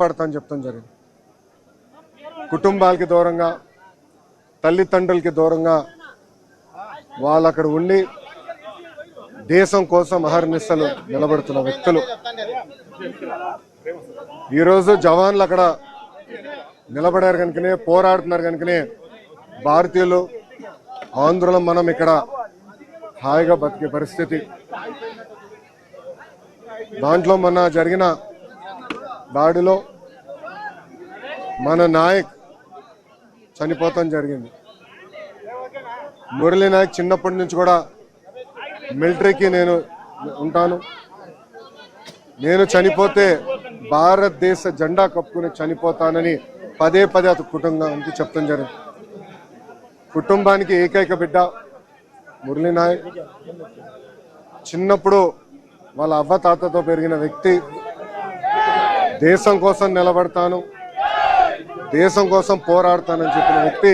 బాగుపడతాను చెప్తాం జరిగింది. కుటుంబాలకి దూరంగా తల్లిదండ్రులకి దూరంగా వాళ్ళు అక్కడ ఉండి దేశం కోసం అహర్నిశలు నిలబడుతున్న వ్యక్తులు. ఈరోజు జవాన్లు అక్కడ నిలబడారు కనుకనే పోరాడుతున్నారు కనుకనే భారతీయులు ఆంధ్రులం మనం ఇక్కడ హాయిగా బతికే పరిస్థితి. దాంట్లో మొన్న జరిగిన దాడిలో మన నాయక్ చనిపోతాం జరిగింది. మురళీ నాయక్ చిన్నప్పటి నుంచి కూడా మిలిటరీకి నేను ఉంటాను. నేను చనిపోతే భారతదేశ జెండా కప్పుకుని చనిపోతానని పదే పదే అతని కుటుంబానికి చెప్తాం జరిగింది. కుటుంబానికి ఏకైక బిడ్డ మురళీ నాయక్. చిన్నప్పుడు వాళ్ళ అవ్వ తాతతో పెరిగిన వ్యక్తి. దేశం కోసం నిలబడతాను. దేశం కోసం పోరాడతానని చెప్పిన వ్యక్తి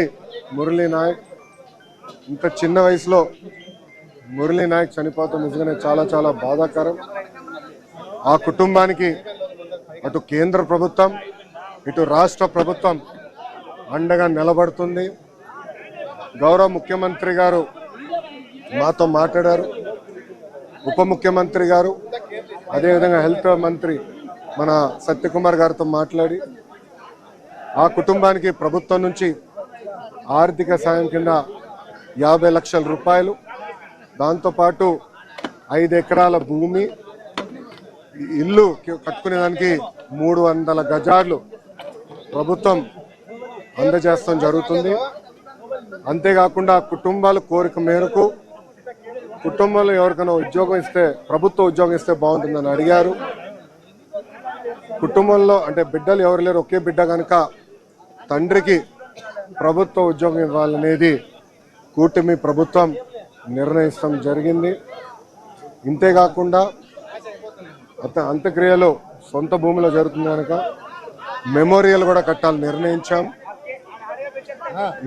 మురళీ నాయక్. ఇంత చిన్న వయసులో మురళీ నాయక్ చనిపోతాం నిజంగానే చాలా చాలా బాధాకరం. ఆ కుటుంబానికి అటు కేంద్ర ప్రభుత్వం ఇటు రాష్ట్ర ప్రభుత్వం అండగా నిలబడుతుంది. గౌరవ ముఖ్యమంత్రి గారు మాతో మాట్లాడారు. ఉప ముఖ్యమంత్రి గారు అదేవిధంగా హెల్త్ మంత్రి మన సత్యకుమార్ గారితో మాట్లాడి ఆ కుటుంబానికి ప్రభుత్వం నుంచి ఆర్థిక సాయం కింద యాభై లక్షల రూపాయలు. దాంతోపాటు ఐదు ఎకరాల భూమి ఇల్లు కట్టుకునేదానికి మూడు వందల గజాలు ప్రభుత్వం అందజేస్తాం జరుగుతుంది. అంతేకాకుండా కుటుంబాల కోరిక మేరకు కుటుంబంలో ఎవరికైనా ఉద్యోగం ఇస్తే ప్రభుత్వ ఉద్యోగం ఇస్తే బాగుంటుందని అడిగారు. కుటుంబంలో అంటే బిడ్డలు ఎవరు లేరు ఒకే బిడ్డ కనుక తండ్రికి ప్రభుత్వ ఉద్యోగం ఇవ్వాలనేది కూటమి ప్రభుత్వం నిర్ణయిస్తాం జరిగింది. ఇంతేకాకుండా అత అంత్యక్రియలు సొంత భూమిలో జరుగుతుంది కనుక మెమోరియల్ కూడా కట్టాలని నిర్ణయించాం.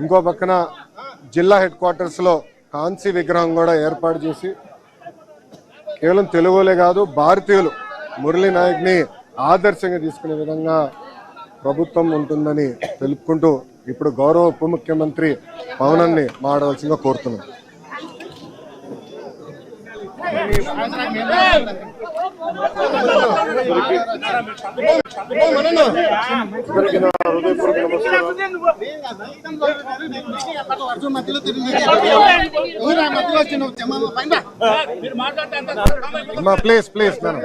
ఇంకో పక్కన జిల్లా హెడ్ క్వార్టర్స్లో కాంసీ విగ్రహం కూడా ఏర్పాటు చేసి కేవలం తెలుగులే కాదు భారతీయులు మురళీ నాయక్ని ఆదర్శంగా తీసుకునే విధంగా ప్రభుత్వం ఉంటుందని తెలుపుకుంటూ ఇప్పుడు గౌరవ ఉప ముఖ్యమంత్రి పవనాన్ని మాడవలసిందిగా కోరుతున్నాం. Please please madam.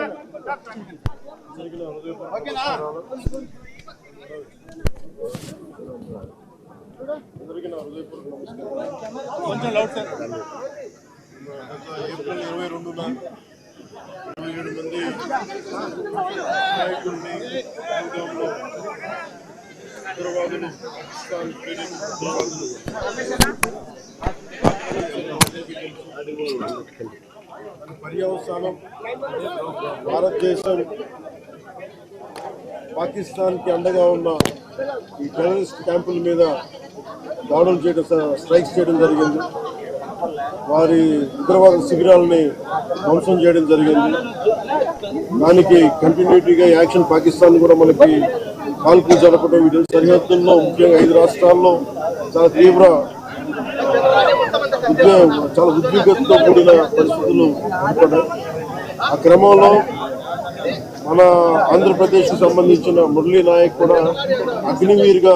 ఏప్రిల్ ఇరవై రెండున ఇరవై ఏడు మంది నాయకుల్ని ఉగ్రవాదులు పాకిస్తాన్ ఉగ్రవాదులు పర్యవసానం భారతదేశం పాకిస్తాన్కి అండగా ఉన్న ఈ టెర్రరిస్ట్ క్యాంపుల మీద దాడులు చేయడం స్ట్రైక్స్ చేయడం జరిగింది. వారి ఉగ్రవాద శిబిరాలని ధ్వంసం చేయడం జరిగింది. దానికి కంటిన్యూటీగా యాక్షన్ పాకిస్తాన్ కూడా మనకి కాల్పులు జరపడం వీటి సరిహద్దుల్లో ముఖ్యంగా ఐదు రాష్ట్రాల్లో చాలా తీవ్ర చాలా ఉద్విగ్నతతో కూడిన పరిస్థితులు ఏర్పడ్డాయి. ఆ క్రమంలో మన ఆంధ్రప్రదేశ్కు సంబంధించిన మురళీ నాయక్ కూడా అగ్నివీరుగా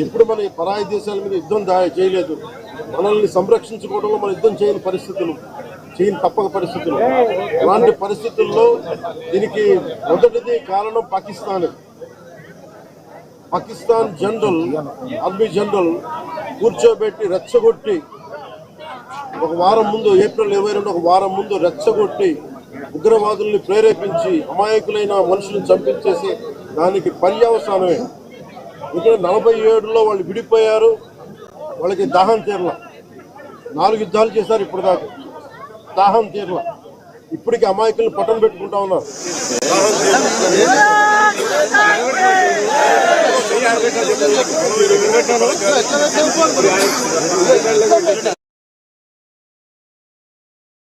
ఎప్పుడు మన పరాయి దేశాల మీద యుద్ధం దా- చేయలేదు. మనల్ని సంరక్షించుకోవడంలో మన యుద్ధం చేయని పరిస్థితులు చేయని తప్పక పరిస్థితులు. అలాంటి పరిస్థితుల్లో దీనికి మొదటిది కారణం Pakistan. Pakistan general army general కూర్చోబెట్టి రెచ్చగొట్టి ఒక వారం ముందు ఏప్రిల్ ఇరవై రెండు ఒక వారం ముందు రెచ్చగొట్టి ఉగ్రవాదుల్ని ప్రేరేపించి అమాయకులైన మనుషులను చంపించేసి దానికి పర్యవసానమే. ఇక్కడ నలభై ఏడులో వాళ్ళు విడిపోయారు. వాళ్ళకి దాహం తీరల. నాలుగు యుద్ధాలు చేశారు ఇప్పుడు దాకా దాహం తీరల. ఇప్పటికి అమాయకులను పట్టం పెట్టుకుంటా ఉన్నారు. దాహం తీరల.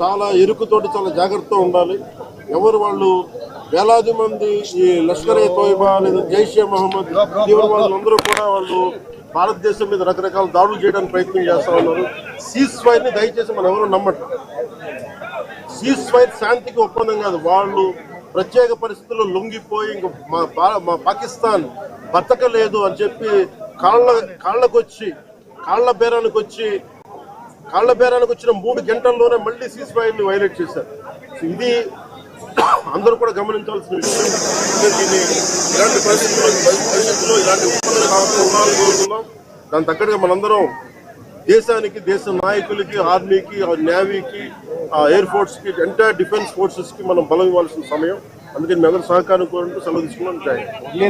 చాలా ఎరుకుతోటి చాలా జాగ్రత్తగా ఉండాలి. ఎవరు వాళ్ళు వేలాది మంది ఈ లష్కర్ ఏ తోయిబా లేదా జైషే మహమ్మద్ తీవ్రవాదులందరూ కూడా వాళ్ళు భారతదేశం మీద రకరకాల దాడులు చేయడానికి ప్రయత్నం చేస్తా ఉన్నారు. సీజ్ ఫైర్ని దయచేసి మనం ఎవరు నమ్మట్లేదు సీజ్ ఫైర్ శాంతికి ఒప్పందం కాదు. వాళ్ళు ప్రత్యేక పరిస్థితుల్లో లొంగిపోయి ఇంక మా మా పాకిస్తాన్ బతకలేదు అని చెప్పి కాళ్ళ కాళ్ళకొచ్చి కాళ్ళ బేరానికి వచ్చి కాళ్ళ బేరానికి వచ్చిన మూడు గంటల్లోనే మళ్ళీ సీజ్ ఫైర్ని వైలేట్ చేశారు. సో ఇది అందరూ కూడా గమనించాల్సిన విషయం. దీన్ని ఇలాంటి పరిస్థితుల్లో భవిష్యత్తులో ఇలాంటి ఒప్పందాలు కాకుండా ఉండాలని కోరుతున్నాం దాని తగ్గట్టుగా మనందరం దేశానికి దేశ నాయకులకి ఆర్మీకి ఆ నేవీకి ఆ ఎయిర్ ఫోర్స్కి ఎంటైర్ డిఫెన్స్ ఫోర్సెస్కి మనం బలం ఇవ్వాల్సిన సమయం. అందుకని మేము అందరూ సహకారం కోరుకుంటూ సెలవు తీసుకున్నాం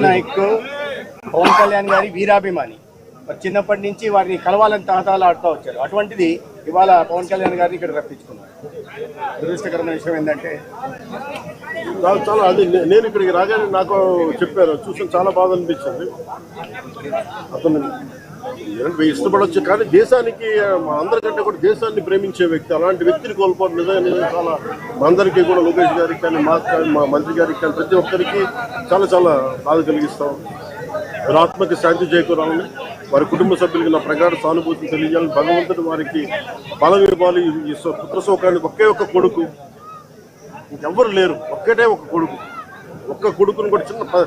నాయక్ పవన్ కళ్యాణ్ గారి వీరాభిమాని. చిన్నప్పటి నుంచి వారిని కలవాలని తహతాలు ఆడుతూ వచ్చారు. అటువంటిది ఇవాళ పవన్ కళ్యాణ్ గారిని ఇక్కడ రప్పించుకున్నారు. దురదృష్టకరమైన విషయం ఏంటంటే చాలా చాలా అది నేను ఇక్కడికి రాగానే నాకు చెప్పారు. చూసిన చాలా బాధ అనిపించింది. అతను ఇష్టపడవచ్చు కానీ దేశానికి మా అందరికంటే కూడా దేశాన్ని ప్రేమించే వ్యక్తి అలాంటి వ్యక్తిని కోల్పోవడం నిజంగా చాలా అందరికీ కూడా లోకేష్ గారికి కానీ మాకు కానీ మా మంత్రి గారికి కానీ ప్రతి ఒక్కరికి చాలా చాలా బాధ కలిగిస్తాం. వారి ఆత్మకి శాంతి చేకూరాలని వారి కుటుంబ సభ్యులకి నా ప్రగాఢ సానుభూతిని తెలియజేయాలని భగవంతుడు వారికి బలం ఇవ్వాలి. ఈ సో- పుత్ర శోకానికి ఒకే ఒక్క కొడుకు. ఇంకెవ్వరు లేరు. ఒక్కటే ఒక కొడుకు. ఒక్క కొడుకుని కూడా చిన్న